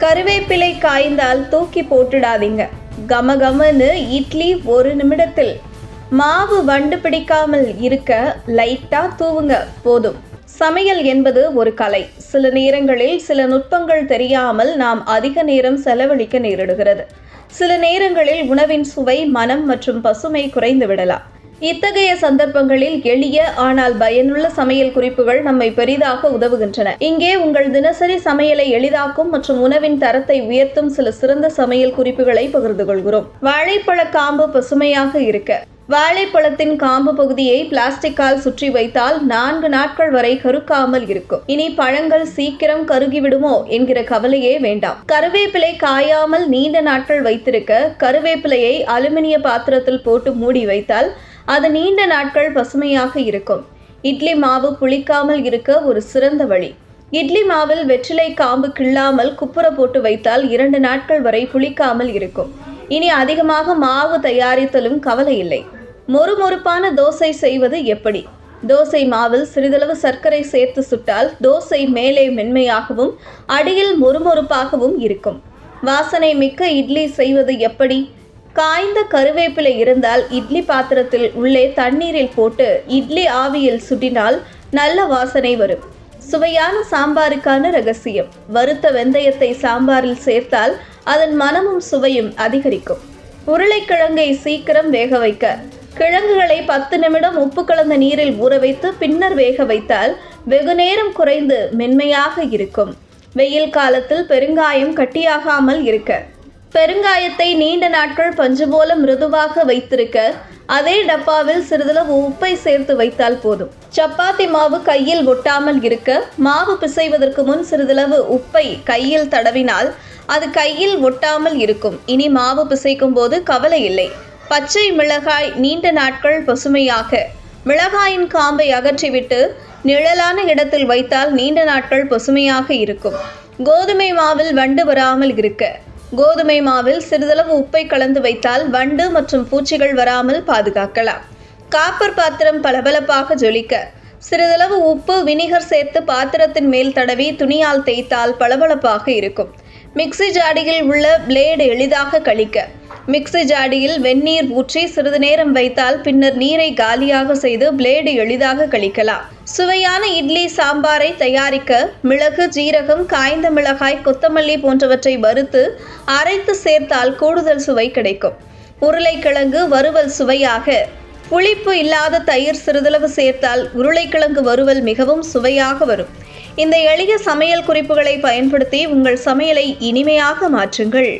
கருவேப்பிலை காய்ந்தால் தூக்கி போட்டுடாதீங்க. கமகமன்னு இட்லி ஒரு நிமிடத்தில். மாவு வண்டு பிடிக்காமல் இருக்க லைட்டா தூவுங்க போதும். சமையல் என்பது ஒரு கலை. சில நேரங்களில் சில நுட்பங்கள் தெரியாமல் நாம் அதிக நேரம் செலவழிக்க நேரிடுகிறது. சில நேரங்களில் உணவின் சுவை மனம் மற்றும் பசுமை குறைந்து விடலாம். இத்தகைய சந்தர்ப்பங்களில் எளிய ஆனால் பயனுள்ள சமையல் குறிப்புகள் நம்மை பெரிதாக உதவுகின்றன. இங்கே உங்கள் தினசரி சமையலை எளிதாக்கும் மற்றும் உணவின் தரத்தை உயர்த்தும் சில சிறந்த சமையல் குறிப்புகளை பகிர்ந்து கொள்கிறோம். வாழைப்பழ காம்பு பசுமையாக இருக்க. வாழைப்பழத்தின் காம்பு பகுதியை பிளாஸ்டிக்கால் சுற்றி வைத்தால் நான்கு நாட்கள் வரை கருக்காமல் இருக்கும். இனி பழங்கள் சீக்கிரம் கருகிவிடுமோ என்கிற கவலையே வேண்டாம். கருவேப்பிலை காயாமல் நீண்ட நாட்கள் வைத்திருக்க கருவேப்பிலையை அலுமினிய பாத்திரத்தில் போட்டு மூடி வைத்தால் அது நீண்ட நாட்கள் பசுமையாக இருக்கும். இட்லி மாவு புளிக்காமல் இருக்க ஒரு சிறந்த வழி. இட்லி மாவில் வெற்றிலை காம்பு கிள்ளாமல் குப்புற போட்டு வைத்தால் இரண்டு நாட்கள் வரை புளிக்காமல் இருக்கும். இனி அதிகமாக மாவு தயாரித்தலும் கவலை இல்லை மொறுமொறுப்பான தோசை செய்வது எப்படி? தோசை மாவில் சிறிதளவு சர்க்கரை சேர்த்து சுட்டால் தோசை மேலே மென்மையாகவும் அடியில் மொறுமொறுப்பாகவும் இருக்கும். வாசனை மிக்க இட்லி செய்வது எப்படி? காய்ந்த கருவேப்பிலை இருந்தால் இட்லி பாத்திரத்தில் உள்ளே தண்ணீரில் போட்டு இட்லி ஆவியில் சுட்டினால் நல்ல வாசனை வரும். சுவையான சாம்பாருக்கான ரகசியம். வறுத்த வெந்தயத்தை சாம்பாரில் சேர்த்தால் அதன் மனமும் சுவையும் அதிகரிக்கும். உருளைக்கிழங்கை சீக்கிரம் வேக வைக்க. கிழங்குகளை பத்து நிமிடம் உப்பு கலந்த நீரில் ஊற வைத்து பின்னர் வேக வைத்தால் வெகு நேரம் குறைந்து மென்மையாக இருக்கும். வெயில் காலத்தில் பெருங்காயம் கட்டியாகாமல் இருக்க. பெருங்காயத்தை நீண்ட நாட்கள் பஞ்சு போல மிருதுவாக வைத்திருக்க அதே டப்பாவில் சிறிதளவு உப்பை சேர்த்து வைத்தால் போதும். சப்பாத்தி மாவு கையில் ஒட்டாமல் இருக்க மாவு பிசைவதற்கு முன் சிறிதளவு உப்பை கையில் தடவினால் அது கையில் ஒட்டாமல் இருக்கும். இனி மாவு பிசைக்கும் போது கவலை இல்லை. பச்சை மிளகாய் நீண்ட நாட்கள் பசுமையாக மிளகாயின் காம்பை அகற்றிவிட்டு நிழலான இடத்தில் வைத்தால் நீண்ட நாட்கள் பசுமையாக இருக்கும். கோதுமை மாவில் வண்டு வராமல் இருக்க கோதுமை மாவில் சிறிதளவு உப்பை கலந்து வைத்தால் வண்டு மற்றும் பூச்சிகள் வராமல் பாதுகாக்கலாம். காப்பர் பாத்திரம் பளபளப்பாக ஜொலிக்க. சிறிதளவு உப்பு வினிகர் சேர்த்து பாத்திரத்தின் மேல் தடவி துணியால் தேய்த்தால் பளபளப்பாக இருக்கும். மிக்ஸி ஜாடியில் உள்ள பிளேடு எளிதாக கழிக்க. மிக்ஸி ஜாடியில் வெந்நீர் ஊற்றி சிறிது நேரம் வைத்தால் பின்னர் நீரை காலியாக செய்து பிளேடு எளிதாக கழிக்கலாம். சுவையான இட்லி சாம்பாரை தயாரிக்க மிளகு ஜீரகம் காய்ந்த மிளகாய் கொத்தமல்லி போன்றவற்றை வறுத்து அரைத்து சேர்த்தால் கூடுதல் சுவை கிடைக்கும். உருளைக்கிழங்கு வறுவல் சுவையாக. புளிப்பு இல்லாத தயிர் சிறிதளவு சேர்த்தால் உருளைக்கிழங்கு வறுவல் மிகவும் சுவையாக வரும். இந்த எளிய சமையல் குறிப்புகளை பயன்படுத்தி உங்கள் சமையலை இனிமையாக மாற்றுங்கள்.